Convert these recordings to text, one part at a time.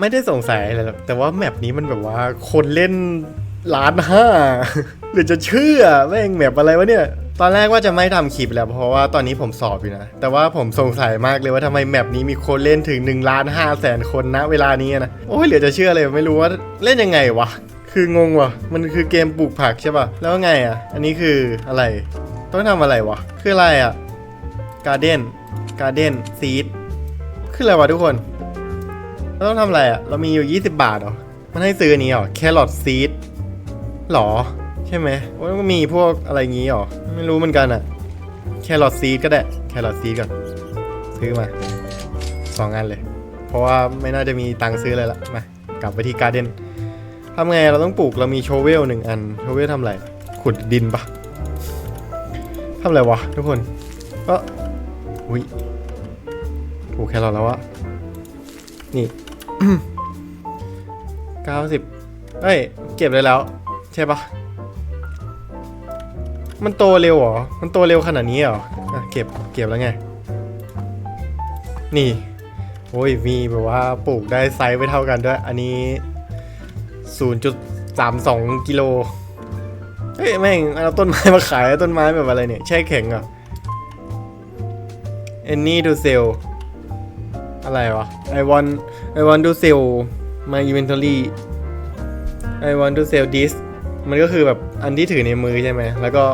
ไม่ได้สงสัยอะไรหรอกแต่ว่าแมปนี้มันแบบว่าคนเล่นล้านห้า หรือจะเชื่อแม่งแมปอะไรวะเนี่ย ตอนแรกว่าจะไม่ทำคลิปแล้ว เพราะว่าตอนนี้ผมสอบอยู่นะ แต่ว่าผมสงสัยมากเลยว่าทำไมแมปนี้มีคนเล่นถึง1ล้านห้าแสนคนณเวลานี้นะ โอ้ยเหลือจะเชื่อเลยไม่รู้ว่าเล่นยังไงวะ คืองงวะมันคือเกมปลูกผักใช่ป่ะ แล้วไงอะ อันนี้คืออะไร ต้องทำอะไรวะ คืออะไรอะ การ์เด้นการ์เด้นซีดคืออะไรวะทุกคน เราต้องทำอะไรอะเรามีอยู่ 20 บาทเหรอ มันให้ซื้ออันนี้เหรอ แครอทซีดหรอ ใช่ไหมโอ้ยมันมีพวกอะไรงี้เหรอ ไม่รู้เหมือนกันอะแครอทซีดก็ได้ แครอทซีดก่อน ซื้อมาสองอันเลย เพราะว่าไม่น่าจะมีตังค์ซื้อเลยละมากลับไปที่การ์เด้นทำไงเราต้องปลูกเรามีโชเวลหนึ่งอัน โชเวลทำอะไรขุดดินปะทำอะไรวะทุกคนก็อุ้ยปลูกแครอทแล้วอะนี่ เก้าสิบเอ้ย เก็บได้แล้ว ใช่ปะมันโตเร็วเหรอ มันโตเร็วขนาดนี้เหรออะเก็บ เก็บแล้วไง นี่ โอ้ย มีแบบว่าปลูกได้ไซส์ไม่เท่ากันด้วย อันนี้ 0.32 กิโล เฮ้ย แม่ง เอาต้นไม้มาขายต้นไม้แบบอะไรเนี่ย แช่แข็งเหรอ Any to sell อะไรวะ I want I want to sell my inventory I want to sell this มันก็คือแบบอันที่ถือในมือใช่ไหม แล้วก็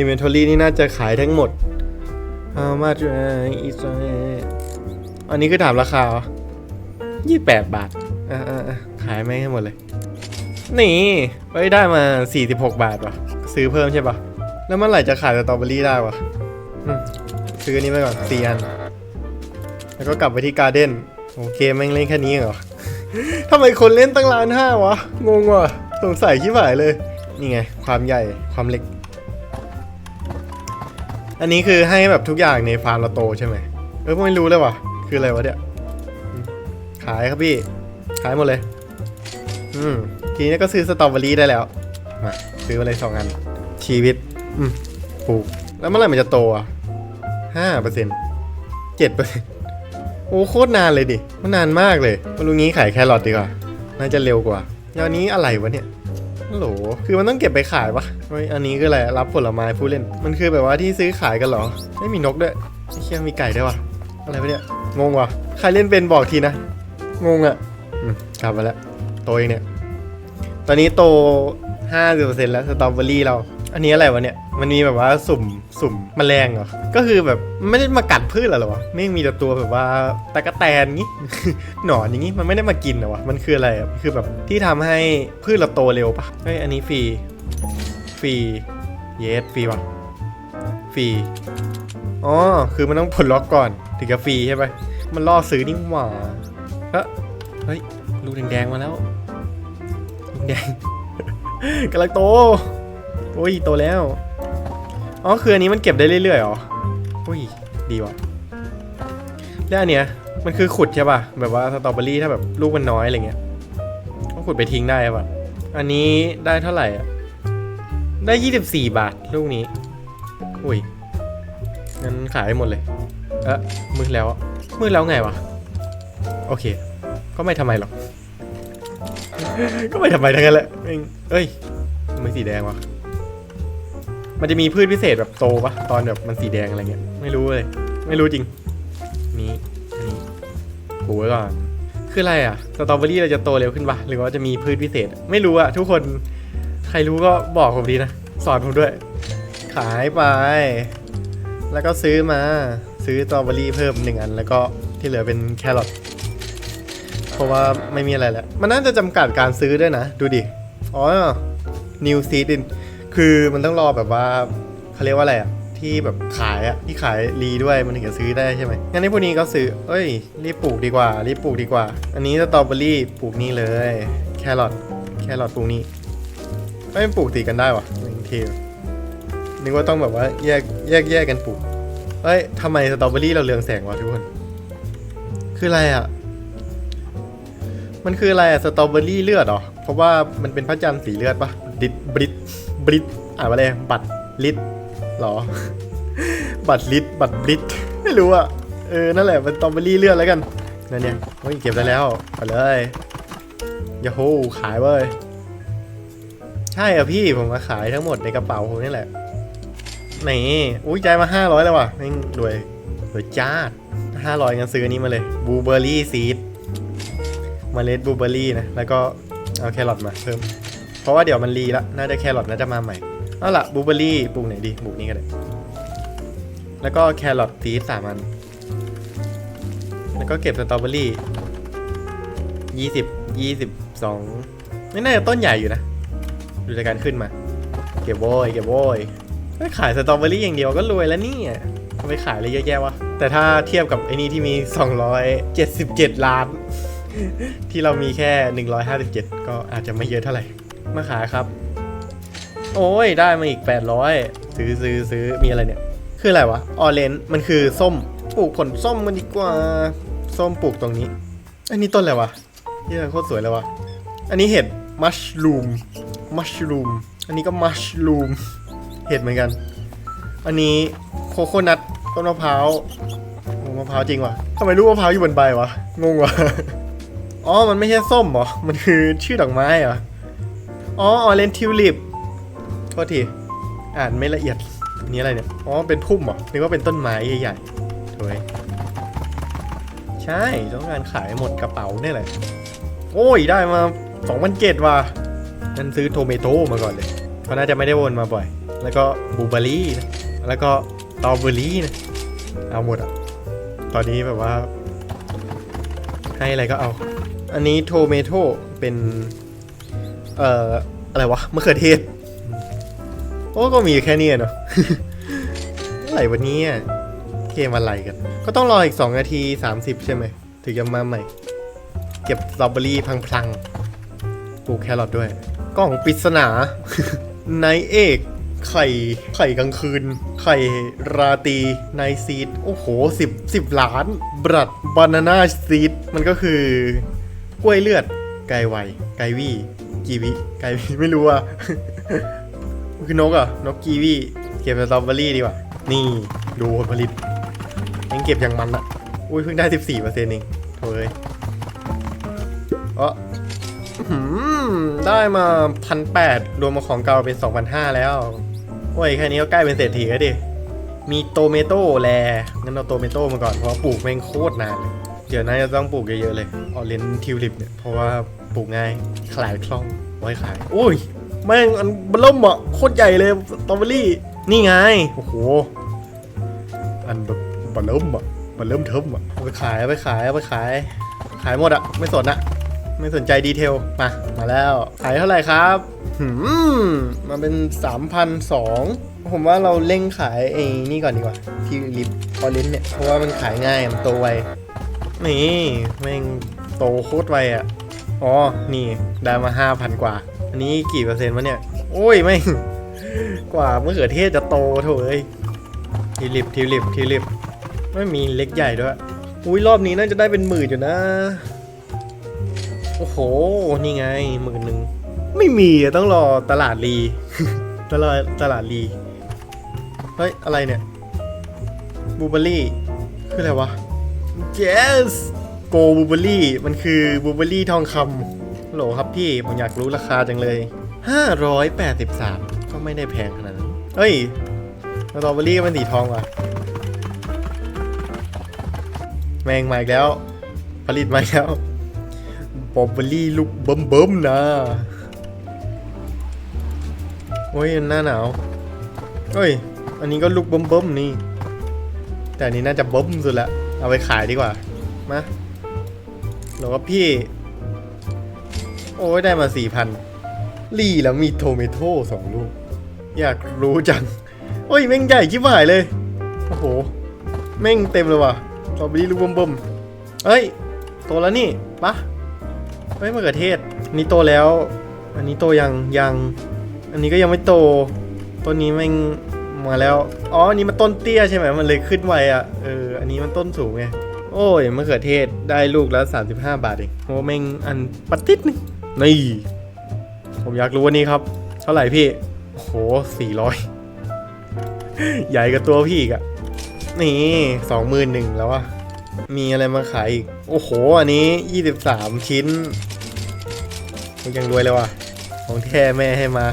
inventory นี่น่าจะขายทั้งหมด How much is อันนี้คือถามราคายี่แปดบาทอ่าขายไม่ให้หมดเลย นี่เฮ้ยได้มา 46 บาทวะซื้อเพิ่มใช่ปะแล้วเมื่อไหร่จะขายสตรอเบอรี่ได้วะซื้อนนี้ไปก่อนสี่อัน แล้วก็กลับไปที่การ์เด้นโอเคแม่งเล่นแค่นี้เหรอ ทำไมคนเล่นตั้งล้านห้าวะ งงว่ะ สงสัยชิบหายเลย นี่ไง ความใหญ่ ความเล็ก อันนี้คือให้แบบทุกอย่างในฟาร์มเราโตใช่ไหม เออไม่รู้เลยว่ะ คืออะไรวะเนี่ย ขายครับพี่ ขายหมดเลย อืม ทีนี้ก็ซื้อสตรอเบอรี่ได้แล้ว มาซื้อมาเลยสองอัน ชีวิต อืม ปลูก แล้วเมื่อไหร่มันจะโตอะห้าเปอร์เซ็นต์เจ็ดเปอร์เซ็นต์ โอ้โคตรนานเลยดิ มันนานมากเลยมารู้งี้ขายแครอทดีกว่า น่าจะเร็วกว่าแล้วอันนี้อะไรวะเนี่ยโหลคือมันต้องเก็บไปขายปะอันนี้คืออะไร รับผลไม้ผู้เล่น มันคือแบบว่าที่ซื้อขายกันเหรอ ไม่มีนกด้วยไอ้เชี่ยมีไก่ด้วยวะอะไรวะเนี่ย งงวะใครเล่นเป็นบอกทีนะ งงอะกลับมาแล้ว โตเองเนี่ย ตอนนี้โต 50%แล้ว สตรอเบอรี่เรา อันนี้อะไรวะเนี่ย มันมีแบบว่าสุ่มสุ่มแมลงเหรอ ก็คือแบบไม่ได้มากัดพืชหรอวะไม่มีแต่ตัวแบบว่าตะกะแตนงี้ หนอนอย่างงี้มันไม่ได้มากินหรอวะ มันคืออะไรอะคือแบบที่ทำให้พืชเราโตเร็วปะเฮ้ยอันนี้ฟรีฟรีเยสฟรีวะฟรีอ๋อคือมันต้องผลล็อกก่อนถึงจะฟรีใช่ไหมมันล่อซื้อนี่หว่าเฮ้ยเฮ้ยลูกแดงๆมาแล้วแดงกำลังโต อ้ยโตแล้ว อ๋อคืออันนี้มันเก็บได้เรื่อยๆหรอ อุ้ยดีว่ะ แล้วอันเนี้ยมันคือขุดใช่ป่ะ แบบว่าสตรอเบอรี่ถ้าแบบลูกมันน้อยอะไรเงี้ยก็ขุดไปทิ้งได้ป่ะ อันนี้ได้เท่าไหร่อะ ได้ 24 บาทลูกนี้ อุ้ยงั้นขายให้หมดเลย เอ๊ะมืดแล้วอะมืดแล้วไงวะ โอเค ก็ไม่ทำไมหรอก ก็ไม่ทำไมทั้งนั้นแหละ เองเอ้ยทำไมสีแดงวะ มันจะมีพืชพิเศษแบบโตปะตอนแบบมันสีแดงอะไรเงี้ยไม่รู้เลย ไม่รู้จริง นี่อันนี้ปูไว้ก่อน คืออะไรอะสตรอเบอรี่เราจะโตเร็วขึ้นปะหรือว่าจะมีพืชพิเศษ ไม่รู้อะทุกคนใครรู้ก็บอกผมดีนะสอนผมด้วย ขายไป แล้วก็ซื้อมา ซื้อสตรอเบอรี่เพิ่มหนึ่งอัน แล้วก็ที่เหลือเป็นแครอทเพราะว่าไม่มีอะไรแล้ว มันน่าจะจำกัดการซื้อด้วยนะ ดูดิ อ๋อ new seed in คือมันต้องรอแบบว่าเขาเรียกว่าอะไรอะที่แบบขายอะที่ขายรีด้วยมันถึงจะซื้อได้ใช่ไหมงั้นในพวกนี้ก็ซื้อ เอ้ย รีบปลูกดีกว่า รีบปลูกดีกว่า อันนี้สตรอเบอรี่ปลูกนี่เลย แครอทแครอทปลูกนี่ไม่ปลูกติดกันได้วะหนึ่งทีนึกว่าต้องแบบว่าแยกแยกแยกกันปลูกเอ้ยทำไมสตรอเบอรี่เราเรืองแสงวะทุกคน คืออะไรอะมันคืออะไรอะสตรอเบอรี่เลือดเหรอ เพราะว่ามันเป็นพระจันทร์สีเลือดปะดิดบริด บริดอ่านว่าอะไรบัตรลิดหรอ บัตรลิดบัตรบริดไม่รู้อะเออนั่นแหละเป็นตรอเบอรี่เลือดแล้วกันนั่นเนี่ยโอ้ยเก็บได้แล้วไปเลยยาฮูขายเว้ยใช่อะพี่ผมมาขายทั้งหมดในกระเป๋าผมนี่แหละนี่อุ้ยใจายมาห้าร้อยแล้วว่ะแม่งรวยรวยจ้าห้าร้อยงั้นซื้ออันนี้มาเลยบูเบอรี่ซีดเมล็ดบูเบอรี่นะ แล้วก็เอาแครอทมาเพิ่ม เพราะว่าเดี๋ยวมันรีละน่าจะแครอทน่าจะมาใหม่เอาล่ะบลูเบอรี่ปลูกไหนดีปลูกนี้ก็ได้แล้วก็แครอทซีสามอัน แล้วก็เก็บสตรอเบอรี่ยี่สิบยี่สิบสองไม่น่าจะต้นใหญ่อยู่นะ ดูจากการขึ้นมา เก็บโว้ยเก็บโว้ยไม่ขายสตรอเบอรี่อย่างเดียวก็รวยแล้วนี่ทำไมขายอะไรเยอะแยะวะ แต่ถ้าเทียบกับไอ้นี่ที่มี 277 ล้าน ที่เรามีแค่ 157 ก็อาจจะไม่เยอะเท่าไหร่ มาขายครับ โอ้ยได้มาอีก 800 ซื้อซื้อซื้อมีอะไรเนี่ย คืออะไรวะออเรนมันคือส้มปลูกผลส้มมันดีกว่าส้มปลูกตรงนี้ อันนี้ต้นอะไรวะที่โคตรสวยเลยวะอันนี้เห็ดมัชลูมมัชลูมอันนี้ก็มัชลูมเห็ดเหมือนกัน อันนี้โคโคนัทต้นมะพร้าวโอ้มะพร้าวจริงวะทำไมรูปมะพร้าวอยู่บนใบวะงงวะอ๋อมันไม่ใช่ส้มหรอมันคือชื่อดอกไม้เหรอ อ๋อออเรนทิวลิปโทษที อ่านไม่ละเอียดนนี้อะไรเนี่ย อ๋อ เป็นพุ่มเหรอนึกว่าเป็นต้นไม้ใหญ่ๆโถยใช่ ต้องการขายหมดกระเป๋าเนี่ยแหละ โอ้ย ได้มาสองพันเจ็ดว่ะนั่นซื้อโทเมโต้มาก่อนเลยเขาน่าจะไม่ได้วนมาบ่อย แล้วก็บูเบอรี่นะ แล้วก็ตอเบอร์รี่นะ เอาหมดอะ ตอนนี้แบบว่า ให้อะไรก็เอา อันนี้โทเมโต้เป็น เอ่ออะไรวะมะเขือเทศโอ้ก็มีแค่นี้อะเนาะอะไรวันนี้อะเกมอะไรกัน ก็ต้องรออีก 2 นาที 30 ใช่ไหมถึงจะมาใหม่ เก็บสตรอเบอรี่พังๆปลูกแครอทด้วย กล่องปริศนาไนเอกไข่ไข่กลางคืน ไข่ราตรีไนซีด โอ้โหสิบสิบล้าน บรัดบานาน่าซีด มันก็คือกล้วยเลือด ไก่ไวไก่วี่ กีวีไก่ไม่รู้อะคือนกอะนกกีวีเก็บสตรอเบอรี่ดีกว่า นี่ดูผลผลิตยังเก็บอย่างมันอะ อุ้ยเพิ่งได้14เปอร์เซ็นต์เองโถ่เอ้ยเออได้มาพันแปดรวมมาของเก่าเป็น2,500แล้ว โอ้ย แค่นี้ก็ใกล้เป็นเศรษฐีแล้วดิ มีโตเมโต้แลงั้นเอาโตเมโต้มาก่อน เพราะปลูกแม่งโคตรนานเลย เดี๋ยวน่าจะต้องปลูกเยอะๆเลย ออเรนทิวลิปเนี่ย เพราะว่า ปลูกง่าย ขายคล่อง ไว้ขาย โอ้ย แม่งอันบล่มอะโคตรใหญ่เลยสตรอเบอรี่ นี่ไง โอ้โห อันแบบบล่มอะเบล่มเทิมอะเอาไปขายเอาไปขายเอาไปขาย ขายหมดอะ ไม่สนอะ ไม่สนใจดีเทล มา มาแล้ว ขายเท่าไหร่ครับหืมมาเป็น3,002ผมว่าเราเร่งขายไอ้นี่ก่อนดีกว่า ที่ลิปออเรนเนี่ย เพราะว่ามันขายง่าย มันโตไว นี่แม่งโตโคตรไวอะ อ๋อ นี่ได้มา5,000กว่า อันนี้กี่เปอร์เซ็นต์วะเนี่ย โอ้ยแม่ กว่ามะเขือเทศจะโตโถเอ้ยทิลิปทิลิปทิลิป ไม่มีเล็กใหญ่ด้วย อุ้ยรอบนี้น่าจะได้เป็นหมื่นอยู่นะ โอ้โห นี่ไงหมื่นหนึ่ง ไม่มีต้องรอตลาดรี ตลาดตลาดรี เฮ้ย อะไรเนี่ย บูเบอรี่ คืออะไรวะ yes โกบูเบอรี่มันคือบูเบอรี่ทองคำโหลครับพี่ ผมอยากรู้ราคาจังเลย 583 ก็ไม่ได้แพงขนาดนั้นเฮ้ยสตรอเบอรี่มันสีทองว่ะ แมงมาอีกแล้ว ผลิตมาอีกแล้วบอมเบอรี่ลูกเบิ่มๆนะโอ้ยหน้าหนาวเฮ้ย อันนี้ก็ลูกเบิ่มๆนี่ แต่อันนี้น่าจะเบิ่มสุดละ เอาไปขายดีกว่า มา หรอว่าพี่ โอ้ยได้มาสี่พันลี่แล้วมีโทเมโต้สองลูก อยากรู้จัง โอ้ย แม่งใหญ่ชิบหายเลย โอ้โห แม่งเต็มเลยว่ะสตรอเบอรี่ลูกบ่มๆเฮ้ย โตแล้วนี่ปะเฮ้ยมะเขือเทศนี่โตแล้ว อันนี้โตยังยัง อันนี้ก็ยังไม่โต ต้นนี้แม่งมาแล้ว อ๋อ อันนี้มันต้นเตี้ยใช่ไหมมันเลยขึ้นไวอะ เออ อันนี้มันต้นสูงไง โอ้ยมะเขือเทศได้ลูกละ35 บาทเองโอ้แม่งอันปัดติดนึงนี่ ผมอยากรู้วันนี้ครับ เท่าไหร่พี่ โอ้โห400ใหญ่กับตัวพี่อีกอะนี่สองหมื่นหนึ่งแล้วอะมีอะไรมาขายอีก โอ้โห อันนี้23ชิ้นยังรวยเลยว่ะ ของแท้แม่ให้มา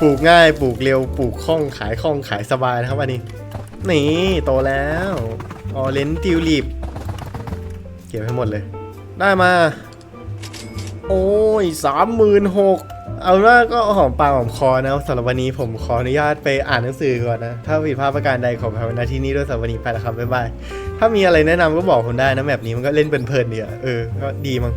ปลูกง่ายปลูกเร็วปลูกคล่องขายคล่องขายสบายนะครับอันนี้ นี่โตแล้วออเรนติวลิป เก็บให้หมดเลย ได้มา โอ้ยสามหมื่นหกเอาว่าก็หอมปากหอมคอนะสำหรับวันนี้ผมขออนุญาตไปอ่านหนังสือก่อนนะ ถ้าผิดพลาดประการใดขออภัยณที่นี้ด้วยสำหรับวันนี้ไปแล้วครับบ๊ายบายถ้ามีอะไรแนะนำก็บอกผมได้นะแบบนี้มันก็เล่นเพลินๆดียเออก็ดีมั้ง